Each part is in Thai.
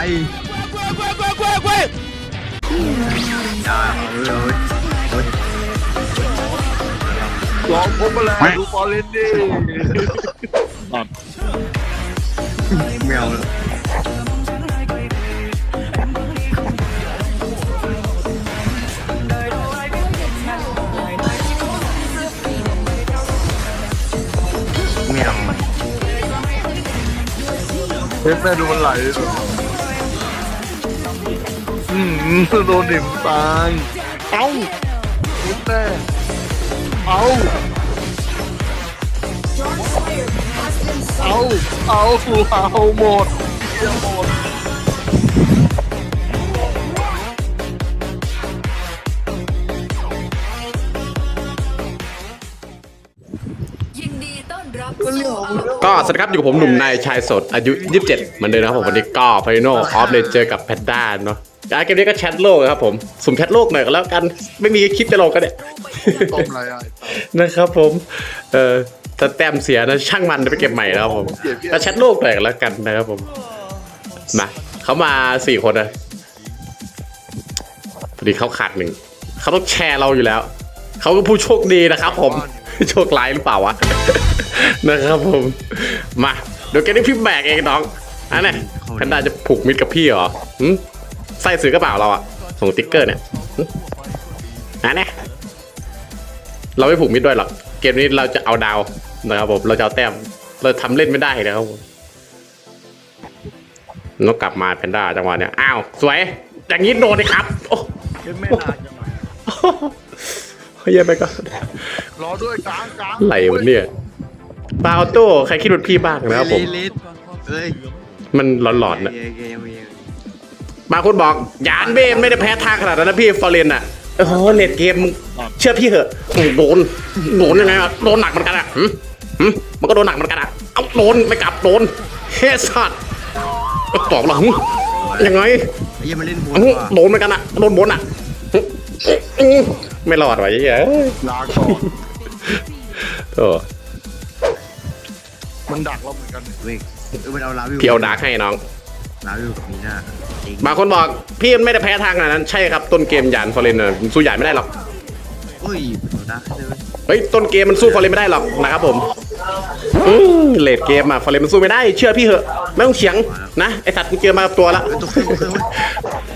อย่าเอาเลองพบมาแล้วดูฟอร์เรนดิไม่เอาเลยไม่เอาเฮ้ยแม่ดูมันไหล อืมโดนเด็มตายเอ้าคุณแม่เอาเอาเอาเอาหมดเยี่ยหมด ก็สวัสดีครับอยู่กับผมหนุ่มนายชายสดอายุ 27เหมือนเดิมนะครับผมวันนี้ก็ไฟนอลออฟเลยเจอกับแพนด้าเนาะการเกมนี้ก็แชทโลกครับผมสุ่มแชทโลกหน่อยก็แล้วกันไม่มีคลิปจะลงกันเนี่ย ต้มอะไรอะ นะครับผมเอ่อถ้าแต้มเสียนะช่างมันเดี๋ยวไปเก็บใหม่นะครับผมก็แชทโลกหน่อยก็แล้วกันนะครับผมมาเขามาสี่คนนะพอดีเขาขาดหนึ่งเขาต้องแชร์เราอยู่แล้ว เขาก็ผู้โชคดีนะครับ ผม โชคร้ายหรือเปล่าวะ นะครับผม มาเดี๋ยวแกได้พี่แบกเองน้องอันนี้แพนด้าจะผูกมิดกับพี่เหรอหึไส้ซื้อกระเป๋าเราอะส่งติ๊กเกอร์เนี่ยหึอันนี้เราไม่ผูกมิดด้วยหรอก เกมนี้เราจะเอาดาวนะครับผม เราจะเอาแต้ม เราทำเล่นไม่ได้นะครับผมต้องกลับมาแพนด้าจังหวะเนี้ย อ้าว สวย อย่างนี้โดนเลยครับ โอ้เฮ้ยแม่นานจังหน่อยเฮ้ยไปก็รอด้วยกลางกลาง ไหลวันเนี่ย ปาออโต้ใครคิดว่าพี่บ้างนะครับผม ลิสเฮ้ยมันหลอนๆนะเกมเกมเกมบางคนบอกยานเบ้ไม่ได้แพ้ทางขนาดนั้นนะพี่ฟอร์เรนอะโอ้โหเลดเกมมึงเชื่อพี่เหอะโดนโดนยังไงอะโดนหนักเหมือนกันอะหึหึมันก็โดนหนักเหมือนกันอะเอาโดนไม่กลับโดนเฮสัตว์ตอบหลังยังไง ไอ้เหี้ยังมาเล่นบอลอื้อว่ะโดนเหมือนกันอะโดนบนอะหึอื้อไม่รอดไว้เหี้ยเอ้ยลาก่อนโอ้ มันดักเราเหมือนกันเว้ยเออมันเอาลาวิวพี่เอาดาร์กให้น้อง ลาวิวกับมีหน้าจริงบางคนบอกพี่ไม่ได้แพ้ทางขนาดนั้นใช่ครับต้นเกมหยานฟอร์เรนน่ะสู้หยานไม่ได้หรอกเฮ้ยเอาได้ใช่ไหมเฮ้ยต้นเกมมันสู้ฟอร์เรนไม่ได้หรอกนะครับผมอืมเลดเกมอะฟอร์เรนมันสู้ไม่ได้ เชื่อพี่เหอะไม่ต้องเฉียงนะไอสัตว์มึงเจอมากับตัวละเฮ้ยตัวเครื่องตัวเครื่องเว้ย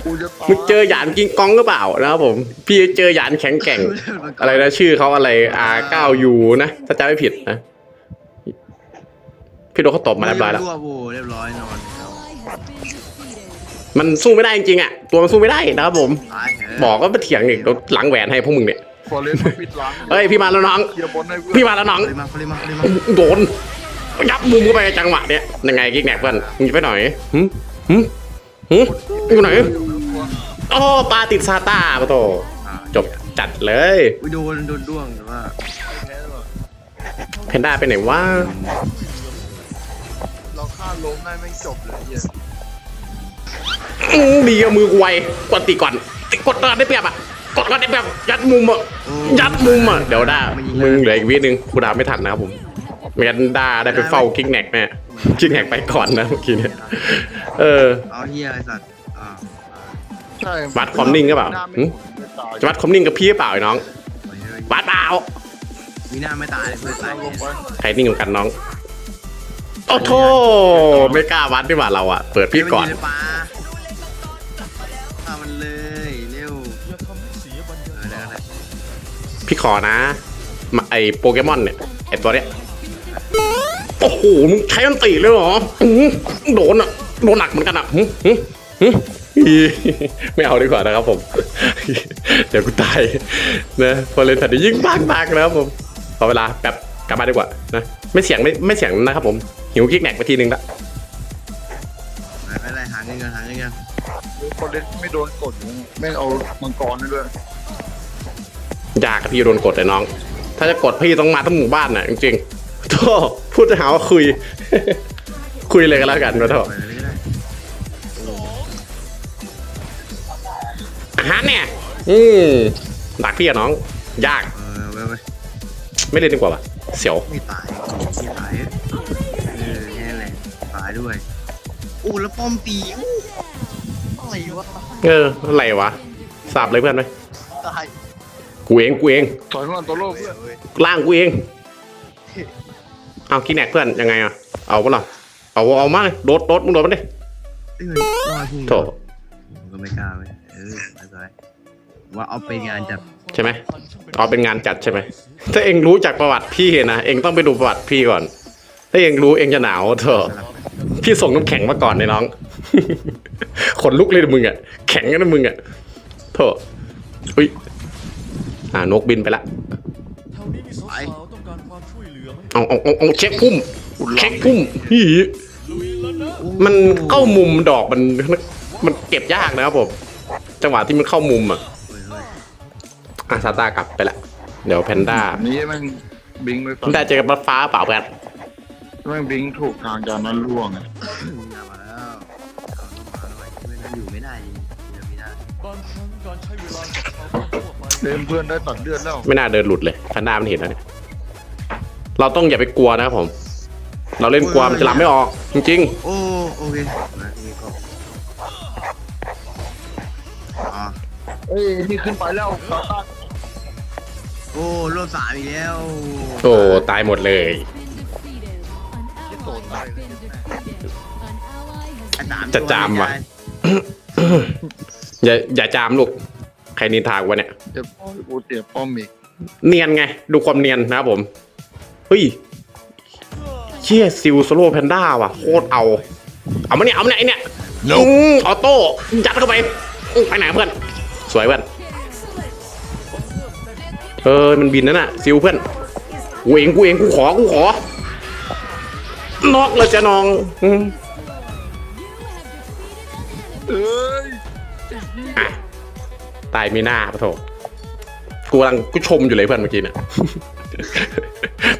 กูจะตายมึงเจอหยานกิงกองหรือเปล่านะครับผม พี่เจอหยานแข็งแกร่ง อะไรนะชื่อเขาอะไร R9U นะถ้าจำไม่ผิดนะ พี่โดนเขาตบมาเรียบร้อยแล้วรั่วโว้เรียบร้อยนอนมันสู้ไม่ได้จริงๆอะตัวมันสู้ไม่ได้นะครับผม ตายเถอะบอกก็ไปเถียงอีกเดี๋ยวหลังแหวนให้พวกมึงเนี่ย ฟอร์เรนมันปิดหลังเฮ้ยพี่มาแล้วน้องเคลียร์บอลให้เพื่อนพี่มาแล้วน้องปริมาปริมาปริมาโดนยับมุมเข้าไปจังหวะเนี้ยยังไงกิ๊กแหนกเพื่อนมึงจะไปหน่อยหึหึหึอยู่ไหนโอ้ปลาติดซาต้าปะโตอ่าจบจัดเลยอุ้ยโดนโดนด้วงแต่ว่าเพนด้าไปไหนวะ เราฆ่าล้มได้ไม่จบเลยเหี้ยอื้อดีอะมือกูไวกดตีก่อนติกดก่อนได้เปรียบอะกดก่อนได้เปรียบยัดมุมอะยัดมุมอะเดี๋ยวด้ามึงเหลืออีกวินึงกูดาวไม่ทันนะครับผมไม่งั้นด้าได้ไปเฝ้ากิ๊กแหนกแน่กิ๊กแหนกไปก่อนนะเมื่อกี้เนี่ยเออ เอาเฮียไอ้สัตว์อ่าใช่วัดความนิ่งหรือเปล่าน้ไม่หึหมุนไม่ตายจะวัดคอมนิ่งกับพี่หรือเปล่าไอ้น้องเฮ้ยเฮ้ยวัดเปล่ามีหน้าไม่ตายเลยเพื่อนตายลงไปใครนิ่งกว่ากันน้อง โอ้โธ่ไม่กล้าวัดดีกว่าเราอะ เปิดพี่ก่อนเฮ้ยมัยู่ในป่าฆ่ามันเลยเร็วเออได้ได้พี่ขอนะมาไอโปเกมอนเนี่ยไอตัวเนี้ยโอ้โหมึงใช้อันติเลยเหรออื้อโดนอะโดนหนักเหมือนกันอะหึหึหึอีไม่เอาดีกว่านะครับผม เดี๋ยวกูตายนะพอเล่นถัดยิ่งบ้างบางนะครับผมขอเวลาแบบกลับบ้านดีกว่านะไม่เสียงไม่ไม่เสียงนะครับผม หิวกิ๊กแหนกไปทีนึงละไม่เป็นไรหาเงินกันหาเงินกันฟอร์เรนไม่โดนกดอยู่แม่งเอามังกรให้ด้วยยากกับพี่โดนกดเลยน้อง ถ้าจะกดพี่ต้องมาทั้งหมู่บ้านน่ะจริงๆโธ่พูดจะหาว่าคุย คุยเลยกันแล้วกันนะโธ่ไปเลยก็ได้อาหารเนี่ย อืมดักพี่อะน้อง ยาก เออไปไปไม่เล่นดีกว่าปะเสียวไม่ตาย ออแค่แหละตายด้วยอู้แล้วป้อมตีอู้อะไรวะเอออะไรวะสับเลยเพื่อนไหมตายกูเองกูเองถอยมาตัวโลกเพื่อนล่างกูเองเอากินแหนกเพื่อนยังไงอะเอาปะล่ะเอาเอามาเลยโดดโดดมึงโดดมันดิเอ้ยรอดพุ่งโถผมก็ไม่กล้าเว้ยเออไม่เป็นไรว่าเอาไปงานจัดใช่ไหมเอาเป็นงานจัดใช่ไหมถ้าเองรู้จากประวัติพี่นะเองต้องไปดูประวัติพี่ก่อน ถ้าเองรู้เองจะหนาวเถอะ พี่ส่งน้ำแข็งมาก่อนเลยน้อง ขนลุกเลยนะมึงอะ แข็งกันนะมึงอะโถอุ้ย อ่านกบินไปละ แถวนี้มีสาวๆต้องการความช่วยเหลือไหมเอาเอาเอาเอาเช็คพุ่ม เช็คพุ่มฮีลุยแล้วนะมันเข้ามุมดอกมัน มันเก็บยากนะครับผม จังหวะที่มันเข้ามุมอะเฮ้ยเฮ้ยอะซาต้ากลับไปละ เดี๋ยวแพนด้า นี่แม่งบิงไปแพนด้าเจอกับรถฟ้าเปล่าแพน แม่งบิงถูกทางจานนั้นล่วงอะงานมาแล้วเอาต้องมาด้วยไม่งั้นอยู่ไม่ได้อยู่ไม่ได้บางครั้งการใช้เวลากับชาวบ้านทั่วไปเดินเพื่อนได้ตัดเลือดแล้วไม่น่าเดินหลุดเลยแพนด้ามันเห็นแล้วเนี่ยเราต้องอย่าไปกลัวนะครับผม เราเล่นกลัวมันจะรับไม่ออก จริง โอ้โอเคนะนี่ก็อ๋อเอ้ยนี่ขึ้นไปแล้วตาตาโอ้รอบสามอีกแล้ว ๆ โอ้ตายหมดเลยที่ จะจามว่ะ อย่าอย่าจามลูก ใครนินทากวะเนี่ยเจ็บกูเจ็บป้อมอีกเนียนไง ดูความเนียนนะครับผม เฮ้ยเชี่ยซิลโซโลแพนด้าว่ะโคตรเอา เอามาเนี่ย เอามาเนี่ยไอเนี่ยอืมออโต้ยัดเข้าไปอื้อไปไหนเพื่อน สวยเพื่อนเออมันบินนั่นน่ะซิลเพื่อนกูเองกูเองกูขอกูขอ นอกเลยจะนองอืมเอ้ยอะตายมีหน้าปะโถกูกำลังกูชมอยู่เลยเพื่อนเมื่อกี้เนี่ย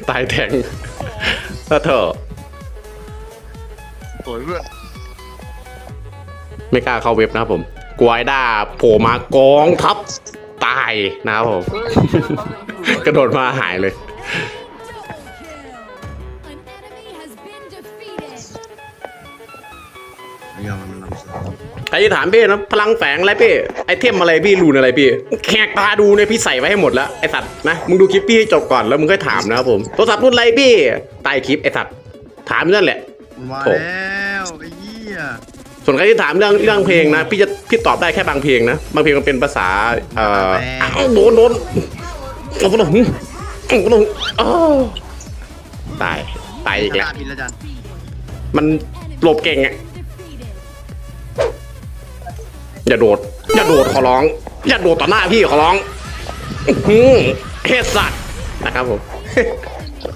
ตายแทงปะโถสวยเพื่อนไม่กล้าเข้าเว็บนะครับผมกลัวไอ้ด้าโผล่มากองทัพตายนะครับผม เฮ้ย กระโดดมาหายเลย ยอมมันลำสองใครจะถามพี่นะพลังแฝงอะไรพี่ไอเทมอะไรพี่รูนอะไรพี่แขกตาดูเนี่ยพี่ใส่ไว้ให้หมดแล้วไอสัตว์นะมึงดูคลิปพี่ให้จบก่อนแล้วมึงค่อยถามนะครับผมโทรศัพท์รุ่นอะไรพี่ใต้คลิปไอสัตว์ถามอยู่นั่นแหละมาโถ่แล้วไอ้เหี้ยส่วนใครที่ถามเรื่องเรื่องเพลงนะพี่จะพี่ตอบได้แค่บางเพลงนะบางเพลงมันเป็นภาษาเอ่ออ้าวโดนโดนโอ้โหโอ้โหโอ้โหอ้าวตายตายอีกแล้วบินแล้วจันมันหลบเก่งอะ อย่าโดด อย่าโดดขอร้อง อย่าโดดต่อหน้าพี่ขอร้องอื้อหือเฮดสัตว์นะครับผม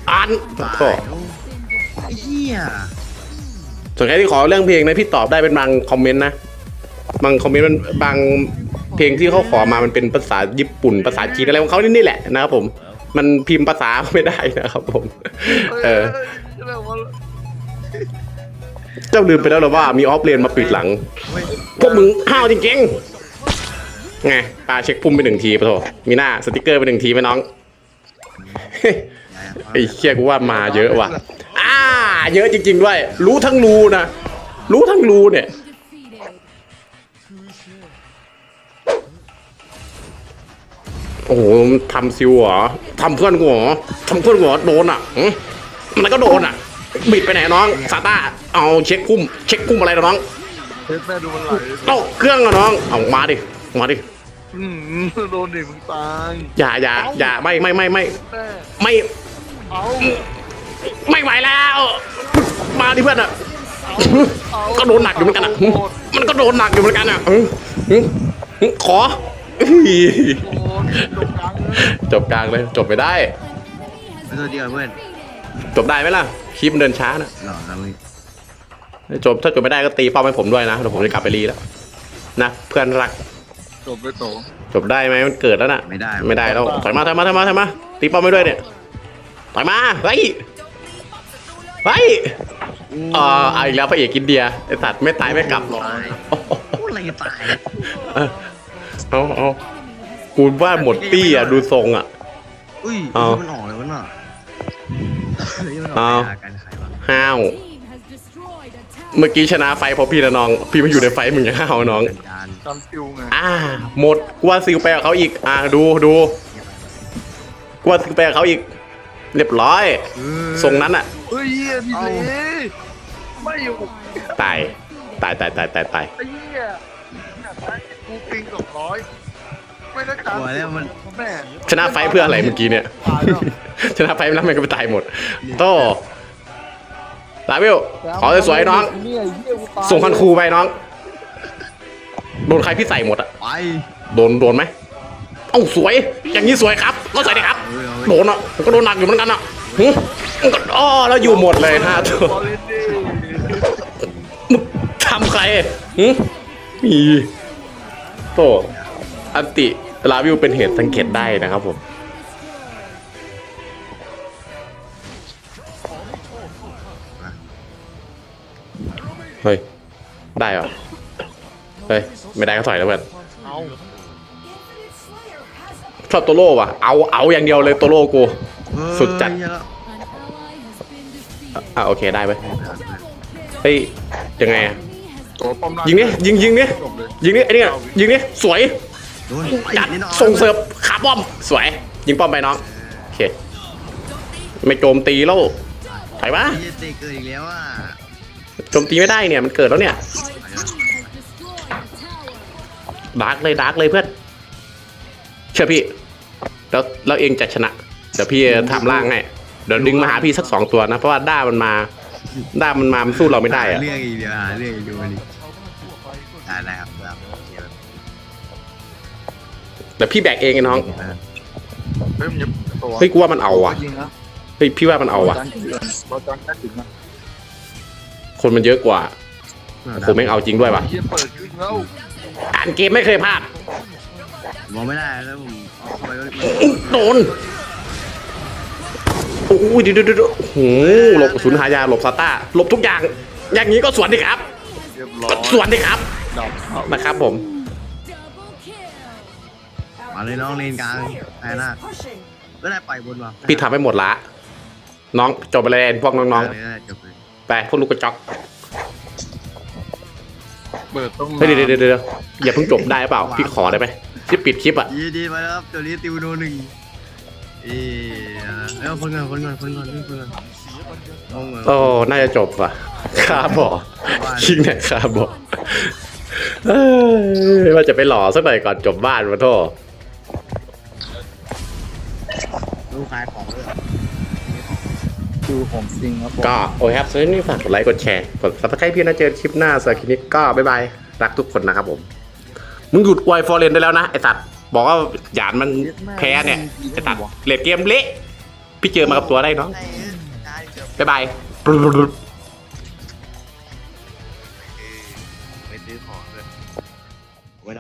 อันตายโถ่โอ้ไอ้เหี้ยส่วนใครที่ขอเรื่องเพลงนะพี่ตอบได้เป็นบางคอมเมนต์นะบางคอมเมนต์มันบางเพลงที่เขาขอมามันเป็นภาษาญี่ปุ่น ภาษาจีนอะไรของเขานี่นี่แหละนะครับผม มันพิมพ์ภาษาไม่ได้นะครับผม เออ เจ้าลืมไปแล้วเหรอว่ามีออฟเลนมาปิดหลัง พวกมึงห้าวจริงๆไงปาเช็คปุ่มไปหนึ่งทีปะโถมีหน้าสติกเกอร์ไปหนึ่งทีไหมน้องไอ้เชี่ยกูว่ามาเยอะว่ะ อ่า เยอะจริง ๆ ด้วย รู้ทั้งรูนะ รู้ทั้งรูเนี่ยโอ้โหทำซิวเหรอทำเพื่อนกูเหรอทำเพื่อนกูเหรอโดนอะมันก็โดนอะ บิดไปไหนน้องซาต้าเอาเช็คพุ่มเช็คพุ่มอะไรนะน้องเทสแม่ดูมันไหลตกเครื่องอะน้องเอามาดิมาดิอืมโดนดิมึงตายอย่าอย่าอย่าไม่ไม่ไม่ไม่แม่ไม่เอาไม่ไหวแล้ว มาดิเพื่อนอะก็โดนหนักอยู่เหมือนกันอะหึมันก็โดนหนักอยู่เหมือนกันอะหึหึหึขออื้อโดนตรงกลางเลยจบกลางเลยจบไม่ได้ ไม่ตัวเดียวเพื่อน จบได้ไหมล่ะ คลิปมันเดินช้านะหล่อแล้วมึงจบถ้าจบไม่ได้ก็ตีเป้าให้ผมด้วยนะเดี๋ยวผมจะกลับไปรีแล้วนะเพื่อนรักจบไปโตจบได้ไหมมันเกิดแล้วน่ะไม่ได้ไม่ได้แล้วถอยมาถอยมาถอยมาถอยมาตีเป้าไม่ด้วยเนี่ยถอยมาเฮ้ยเฮ้ยเอ่อเอาอีกแล้วพระเอกอินเดียไอสัตว์ไม่ตายไม่กลับหรอกตายพูดอะไรจะตายเออเอาเอากูว่าหมดตี้อะดูทรงอะอุ้ยเอามันออก เลยวะน่ะเฮ้ยมันอเอาอกไปหากันใครวะห้าว เมื่อกี้ชนะไฟเพราะพี่นะน้อง พี่ไม่อยู่ในไฟมึงยังห้าวน้องสัญญาณจำฟิวไงอ่า หมดกว่าซิลไปกับเขาอีก อ่าดูดูกว่าซิลไปกับเขาอีก เรียบร้อยทรงนั้นอะเฮ้ยเหี้ยพี่เล่ไม่อยู่ตายตายตายตายตายตายไอ้เหี้ยกูปิงสองร้อย ไม่ได้การกลัวแล้วมัน แม่ชนะไฟเพื่ออะไรเมื่อกี้เนี่ย ตายแล้ว ชนะไฟแล้วมันก็ไปตายหมด โตลาวิวขอสวยๆน้องเนี่ยเหี้ยกูตายส่งคันครูไปน้อง โดนใครพี่ใส่หมดอะไป โดนโดนไหมเอ้าสวย อย่างนี้สวยครับก็สวยดีครับเออเอาโดนอะผมก็โดนหนักอยู่เหมือนกันอะหึอ๋อแล้วอยู่หมดเลยห้าตัว บอลเลนดี้มึงทำใครหึมีโตอันติ ลาวิวเป็นเหตุสังเกตได้นะครับผมเฮ้ย ได้เหรอ เฮ้ย ไม่ได้ก็ถอยแล้วเพื่อนเอาชอบโตโร่ว่ะ เอา เอาอย่างเดียวเลยโตโร่กู สุดจัดเออเหี้ยแล้วอะโอเคได้ไหมเฮ้ย ยังไงอะตัวป้อมล่างยิงนี่ยิงยิงนี่จบเลยยิงนี่ไอ้นี่ยิงนี่สวย โดนยัดไอ้นี่น้อส่งเสิร์ฟขาป้อม สวย ยิงป้อมไปน้อง โอเค ไม่โจมตีแล้วไปวะไอ้เหี้ยเตะเกิดอีกแล้วอะโจมตีไม่ได้เนี่ยมันเกิดแล้วเนี่ยดาร์กเลยดาร์กเลยเพื่อน เชื่อพี่ แล้วแล้วเองจะชนะ เดี๋ยวพี่ทำล่างให้เดี๋ยวดึงมาหาพี่สักสองตัวนะ เพราะว่าด้ามันมา ด้ามันมามันสู้เราไม่ได้อะหาเรื่องอีกเดียวหาเรื่องอีกดูดิ เดี๋ยวพี่แบกเองไอ้น้อง เฮ้ยมันจะตัวเฮ้ยกูว่ามันเอาว่ะ ยิงนะเฮ้ยพี่ว่ามันเอาว่ะบอลจันทร์บอลจันทร์แค่ถึงนะคนมันเยอะกว่าผมไม่งเอาจริงด้วยว่ะเหี้ยเปิดยิงแล้วอ่านเกมไม่เคยพลาด มองไม่ได้แล้วผมเอาไปก็อุ๊ยโดน โอ้ยเดี๋ยวเดี๋ยวเดี๋ยวโอ้โหหลบกระสุนหายาหลบซาต้าหลบทุกอย่าง อย่างนี้ก็สวนดิครับ เรียบร้อก็ยสวนดิครับ ดับเข้านะครับผม มาเลยน้องเลนกลางไอ้หน้าก็ได้ปล่อยบนว่ะพี่ทำให้หมดละ น้องจบไปเลยพวกน้องได้เลยได้จบเลยๆไปพวกลูกกระจอกเปิดต้องเฮ้ยเดี๋ยวเดี๋ยวเดี๋ยวอย่าเพิ่งจบได้หรือเปล่าพี่ขอได้ไหมที่ปิดคลิปอะดีดีมาแล้วครับตัวนี้ติวโนหนึ่งเอ๊ะเอ้าคนก่อนคนก่อนคนก่อนคนก่อนงงเหรอโอ้น่าจะจบว่ะคาบอชิงเนี่ยคาบอเอ้ยว่าจะไปหล่อสักหน่อยก่อนจบบ้านมาโทษ ลูกขายของเลยดูของจริงครับผมก็โอเคครับสำหรับนี้ฝากกดไลค์กดแชร์กดซับสไครต์พี่นะเจอคลิปหน้าสำหรับคลิปนี้ก็บ๊ายบายรักทุกคนนะครับผม มึงหยุดอวยฟอร์เรนได้แล้วนะไอสัตว์บอกว่าหยานมันแพ้เนี่ยไอสัตว์เลดเกมเละพี่เจอมากับตัวได้เนาะได้เกือบบ๊ายบายไปซื้อของเลย